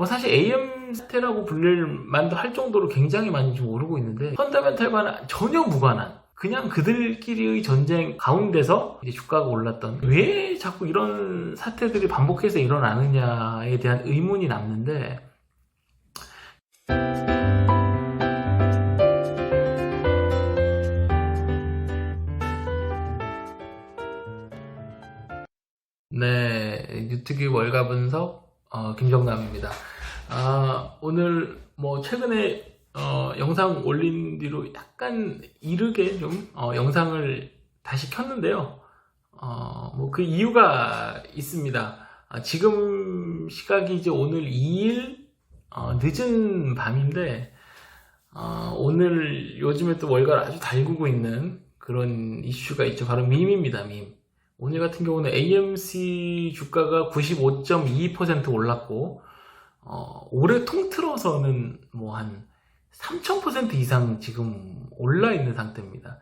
뭐 사실 AM 사태라고 불릴 만도 할 정도로 굉장히 많이 지금 오르고 있는데 펀더멘탈과는 전혀 무관한 그냥 그들끼리의 전쟁 가운데서 주가가 올랐던 왜 자꾸 이런 사태들이 반복해서 일어나느냐에 대한 의문이 남는데 네, 유튜브 월가 분석 어, 김정남입니다. 아, 오늘 뭐 최근에 어, 영상 올린 뒤로 약간 이르게 좀 어, 영상을 다시 켰는데요. 어, 뭐 그 이유가 있습니다. 아, 지금 시각이 이제 오늘 2일 어, 늦은 밤인데 어, 오늘 요즘에 또 월가를 아주 달구고 있는 그런 이슈가 있죠. 바로 밈입니다, 밈. 오늘 같은 경우는 AMC 주가가 95.22% 올랐고, 어, 올해 통틀어서는 뭐 한 3000% 이상 지금 올라 있는 상태입니다.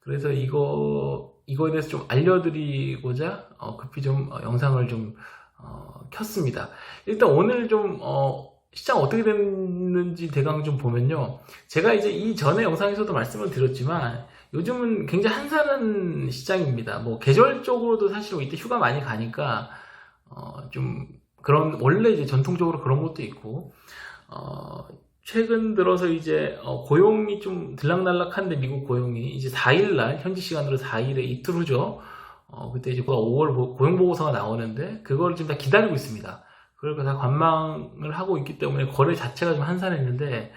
그래서 이거, 이거에 대해서 좀 알려드리고자, 어, 급히 좀 어, 영상을 좀, 어, 켰습니다. 일단 오늘 좀, 어, 시장 어떻게 됐는지 대강 좀 보면요. 제가 이제 이전에 영상에서도 말씀을 드렸지만, 요즘은 굉장히 한산한 시장입니다. 뭐 계절적으로도 사실 뭐 이때 휴가 많이 가니까 어, 좀 그런 원래 이제 전통적으로 그런 것도 있고 어, 최근 들어서 이제 어, 고용이 좀 들락날락한데 미국 고용이 이제 4일날 현지 시간으로 4일에 이틀 후죠. 어, 그때 이제 5월 고용 보고서가 나오는데 그걸 지금 다 기다리고 있습니다. 그걸 다 관망을 하고 있기 때문에 거래 자체가 좀 한산했는데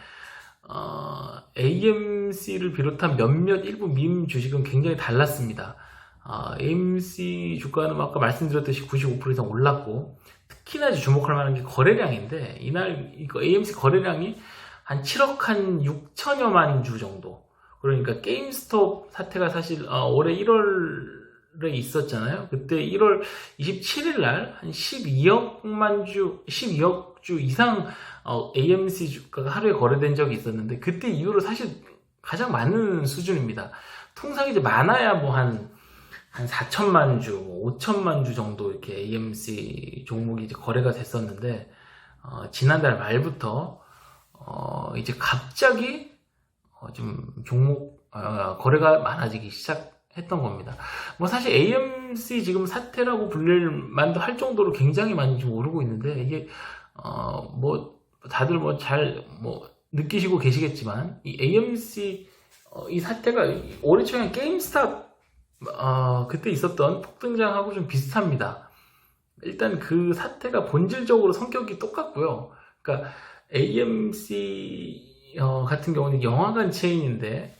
어, AMC를 비롯한 몇몇 일부 밈 주식은 굉장히 달랐습니다. 어, AMC 주가는 뭐 아까 말씀드렸듯이 95% 이상 올랐고 특히나 주목할 만한 게 거래량인데 이날 AMC 거래량이 한 7억 한 6천여만 주 정도. 그러니까 게임스톱 사태가 사실 어, 올해 1월에 있었잖아요. 그때 1월 27일 날 한 12억만 주, 12억 주 이상 어, AMC 주가가 하루에 거래된 적이 있었는데 그때 이후로 사실 가장 많은 수준입니다. 통상 이제 많아야 뭐한 한 4천만 주, 5천만 주 정도 이렇게 AMC 종목이 이제 거래가 됐었는데 어, 지난달 말부터 어, 이제 갑자기 어, 좀 종목 어, 거래가 많아지기 시작 했던 겁니다. 뭐 사실 AMC 지금 사태라고 불릴 만도 할 정도로 굉장히 많이 좀 오르고 있는데 이게 어, 뭐 다들 뭐잘뭐 느끼시고 계시겠지만 이 AMC 어, 이 사태가 올해 초에 게임스탑 어, 그때 있었던 폭등장하고 좀 비슷합니다. 일단 그 사태가 본질적으로 성격이 똑같고요. 그러니까 AMC 어, 같은 경우는 영화관 체인인데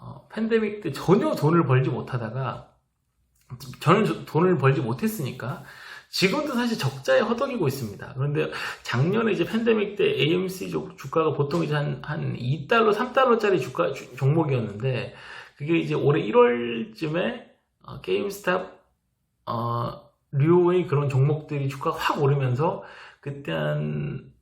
어, 팬데믹 때 전혀 돈을 벌지 못하다가 저는 돈을 벌지 못했으니까 지금도 사실 적자에 허덕이고 있습니다. 그런데 작년에 이제 팬데믹 때 AMC 주가가 보통 이제 한, 한 2달러, 3달러짜리 주가 주- 종목이었는데 그게 이제 올해 1월쯤에 어, 게임스탑 어, 류의 그런 종목들이 주가가 확 오르면서 그때 한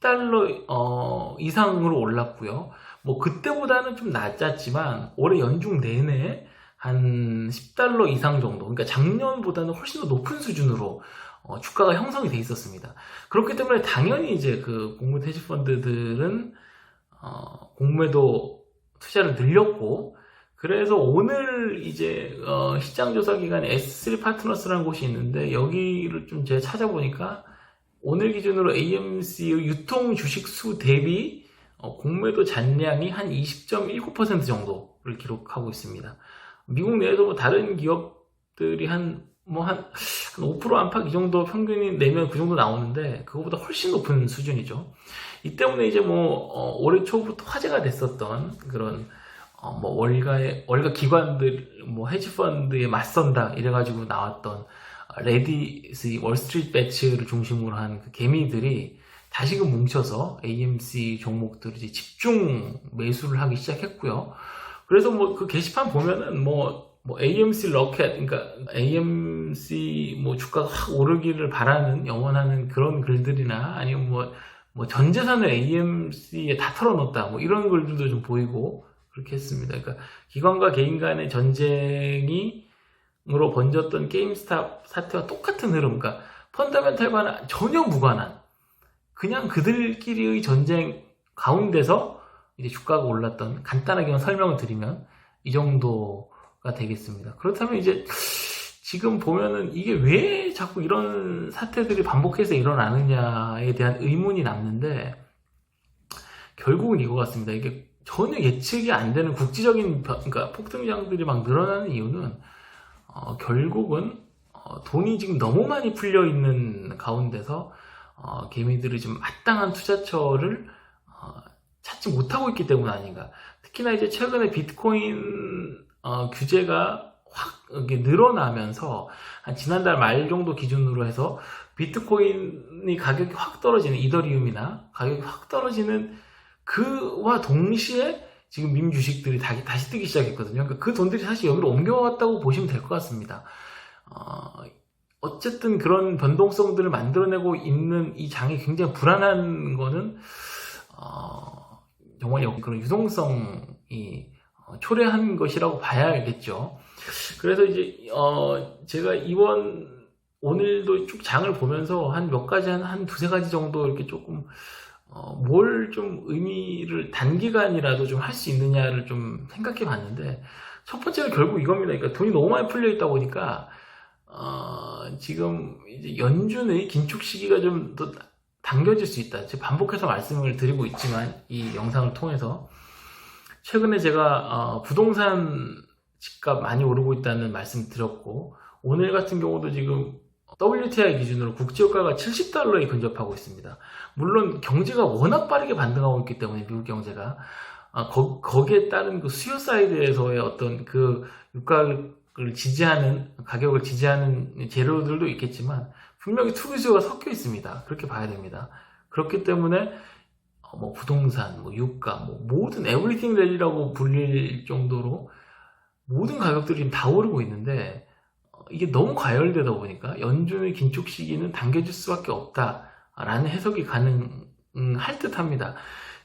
10달러 어, 이상으로 올랐고요. 뭐 그때보다는 좀 낮았지만 올해 연중 내내 한 10달러 이상 정도, 그러니까 작년보다는 훨씬 더 높은 수준으로 어, 주가가 형성이 돼 있었습니다. 그렇기 때문에 당연히 이제 그 공매 해지 펀드들은 어, 공매도 투자를 늘렸고 그래서 오늘 이제 어, 시장 조사 기관 S3 파트너스라는 곳이 있는데 여기를 좀 제가 찾아보니까 오늘 기준으로 AMC의 유통 주식 수 대비 어, 공매도 잔량이 한 20.19% 정도를 기록하고 있습니다. 미국 내에서 뭐 다른 기업들이 한, 뭐 한, 한 5% 안팎 이 정도 평균이 내면 그 정도 나오는데, 그거보다 훨씬 높은 수준이죠. 이 때문에 이제 뭐, 어, 올해 초부터 화제가 됐었던 그런, 어, 뭐, 월가의, 월가 기관들, 뭐, 헤지펀드에 맞선다, 이래가지고 나왔던, 레디스, 월스트리트 배치를 중심으로 한 그 개미들이 다시금 뭉쳐서 AMC 종목들을 이제 집중 매수를 하기 시작했고요. 그래서 뭐 그 게시판 보면은 뭐, 뭐 AMC 러켓, 그러니까 AMC 뭐 주가가 확 오르기를 바라는 영원하는 그런 글들이나 아니면 뭐, 뭐 전 재산을 AMC에 다 털어놓다 뭐 이런 글들도 좀 보이고 그렇게 했습니다. 그러니까 기관과 개인 간의 전쟁이 으로 번졌던 게임스탑 사태와 똑같은 흐름, 그러니까 펀더멘탈과는 전혀 무관한 그냥 그들끼리의 전쟁 가운데서 이제 주가가 올랐던 간단하게만 설명을 드리면 이 정도가 되겠습니다. 그렇다면 이제 지금 보면은 이게 왜 자꾸 이런 사태들이 반복해서 일어나느냐에 대한 의문이 남는데 결국은 이거 같습니다. 이게 전혀 예측이 안 되는 국지적인 변- 그러니까 폭등장들이 막 늘어나는 이유는 어, 결국은 어, 돈이 지금 너무 많이 풀려 있는 가운데서 어, 개미들이 좀 마땅한 투자처를 어, 찾지 못하고 있기 때문 아닌가. 특히나 이제 최근에 비트코인 어, 규제가 확 이렇게 늘어나면서 한 지난달 말 정도 기준으로 해서 비트코인이 가격이 확 떨어지는 이더리움이나 가격이 확 떨어지는 그와 동시에 지금 민 주식들이 다, 다시 뜨기 시작했거든요. 그러니까 그 돈들이 사실 여기로 옮겨왔다고 보시면 될 것 같습니다. 어, 어쨌든 그런 변동성들을 만들어내고 있는 이 장이 굉장히 불안한 거는 어, 정말 여기 그런 유동성이 어, 초래한 것이라고 봐야겠죠. 그래서 이제 어, 제가 이번 오늘도 쭉 장을 보면서 한 몇 가지 한, 한 두세 가지 정도 이렇게 조금 어, 뭘 좀 의미를 단기간이라도 좀 할 수 있느냐를 좀 생각해 봤는데 첫 번째는 결국 이겁니다. 그러니까 돈이 너무 많이 풀려 있다 보니까 어, 지금 연준의 긴축 시기가 좀 더 당겨질 수 있다. 제가 반복해서 말씀을 드리고 있지만 이 영상을 통해서 최근에 제가 어, 부동산 집값 많이 오르고 있다는 말씀 드렸고 오늘 같은 경우도 지금 WTI 기준으로 국제유가가 70달러에 근접하고 있습니다. 물론 경제가 워낙 빠르게 반등하고 있기 때문에 미국 경제가 아, 거, 거기에 따른 그 수요 사이드에서의 어떤 그 유가 를 지지하는 가격을 지지하는 재료들도 있겠지만 분명히 투기 수요가 섞여 있습니다. 그렇게 봐야 됩니다. 그렇기 때문에 어, 뭐 부동산, 뭐 유가, 뭐 모든 에브리띵 랠리라고 불릴 정도로 모든 가격들이 다 오르고 있는데 어, 이게 너무 과열되다 보니까 연준의 긴축 시기는 당겨질 수밖에 없다라는 해석이 가능할 듯합니다.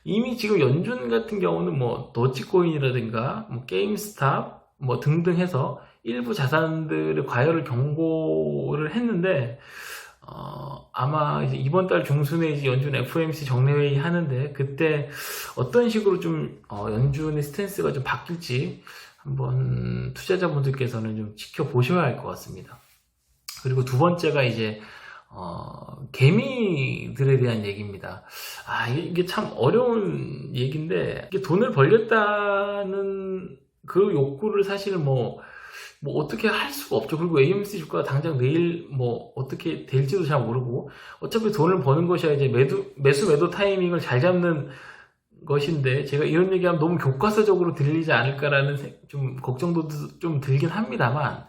이미 지금 연준 같은 경우는 뭐 도치코인이라든가 뭐 게임스탑 뭐 등등 해서 일부 자산들의 과열을 경고를 했는데 어, 아마 이제 이번 달 중순에 이제 연준 FOMC 정례회의 하는데 그때 어떤 식으로 좀 어, 연준의 스탠스가 좀 바뀔지 한번 투자자분들께서는 좀 지켜보셔야 할 것 같습니다. 그리고 두 번째가 이제 어, 개미들에 대한 얘기입니다. 아, 이게, 참 어려운 얘기인데, 이게 돈을 벌겠다는 그 욕구를 사실 뭐, 뭐 어떻게 할 수가 없죠. 그리고 AMC 주가가 당장 내일 뭐 어떻게 될지도 잘 모르고, 어차피 돈을 버는 것이야 이제 매도, 매수 매도 타이밍을 잘 잡는 것인데, 제가 이런 얘기하면 너무 교과서적으로 들리지 않을까라는 세- 좀 걱정도 드- 좀 들긴 합니다만,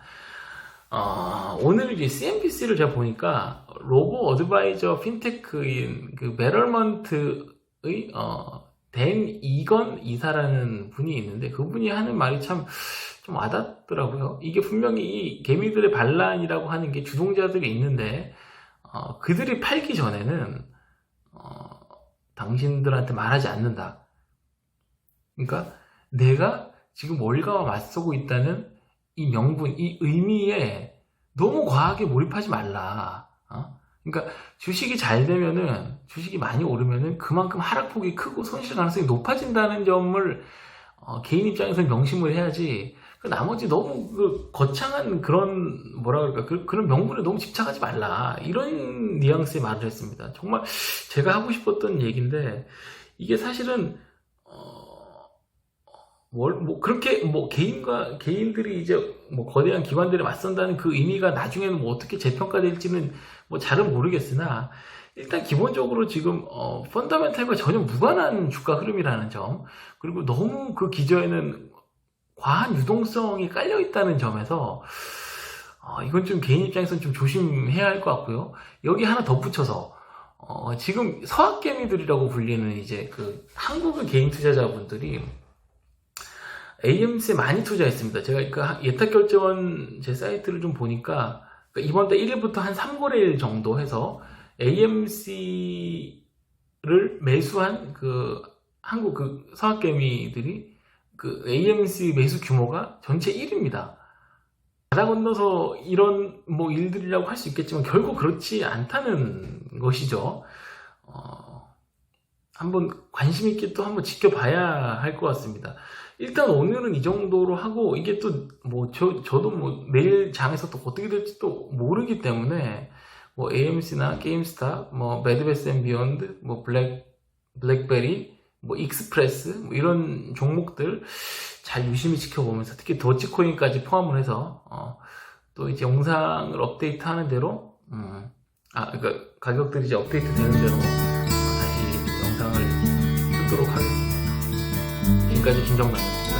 어, 오늘 이제 CNBC를 제가 보니까 로보 어드바이저 핀테크인 그 메럴먼트의 어, 댄 이건 이사라는 분이 있는데 그분이 하는 말이 참 좀 와닿더라고요. 이게 분명히 이 개미들의 반란이라고 하는 게 주동자들이 있는데 어, 그들이 팔기 전에는 어, 당신들한테 말하지 않는다. 그러니까 내가 지금 월가와 맞서고 있다는 이 명분, 이 의미에 너무 과하게 몰입하지 말라. 어? 그러니까 주식이 잘 되면은 주식이 많이 오르면은 그만큼 하락폭이 크고 손실 가능성이 높아진다는 점을 어, 개인 입장에서는 명심을 해야지. 그 나머지 너무 그 거창한 그런 뭐라 그럴까 그, 그런 명분에 너무 집착하지 말라. 이런 뉘앙스의 말을 했습니다. 정말 제가 하고 싶었던 얘기인데 이게 사실은 어, 뭘, 뭐, 그렇게, 뭐, 개인과, 개인들이 이제, 뭐, 거대한 기관들에 맞선다는 그 의미가 나중에는 뭐, 어떻게 재평가될지는 뭐, 잘은 모르겠으나, 일단 기본적으로 지금, 어, 펀더멘탈과 전혀 무관한 주가 흐름이라는 점, 그리고 너무 그 기저에는 과한 유동성이 깔려 있다는 점에서, 어, 이건 좀 개인 입장에서는 좀 조심해야 할 것 같고요. 여기 하나 덧붙여서, 어, 지금 서학개미들이라고 불리는 이제 그 한국의 개인 투자자분들이 AMC에 많이 투자했습니다. 제가 그 예탁결제원 제 사이트를 좀 보니까 그 이번 달 1일부터 한 3거래일 정도 해서 AMC를 매수한 그 한국 그 서학개미들이 그 AMC 매수 규모가 전체 1위입니다. 바다 건너서 이런 뭐 일들이라고 할 수 있겠지만 결국 그렇지 않다는 것이죠. 어, 한번 관심 있게 또 한번 지켜봐야 할 것 같습니다. 일단 오늘은 이 정도로 하고 이게 또 뭐 저 저도 뭐 내일 장에서 또 어떻게 될지 또 모르기 때문에 뭐 AMC나 게임스타, 뭐 매드베스 앤 비욘드, 뭐 블랙 블랙베리, 뭐 익스프레스 뭐 이런 종목들 잘 유심히 지켜보면서 특히 도치코인까지 포함을 해서 어, 또 이제 영상을 업데이트하는 대로 음, 아 그러니까 가격들이 이제 업데이트 되는 대로 찍도록 하겠습니다. 지금까지. 감사합니다.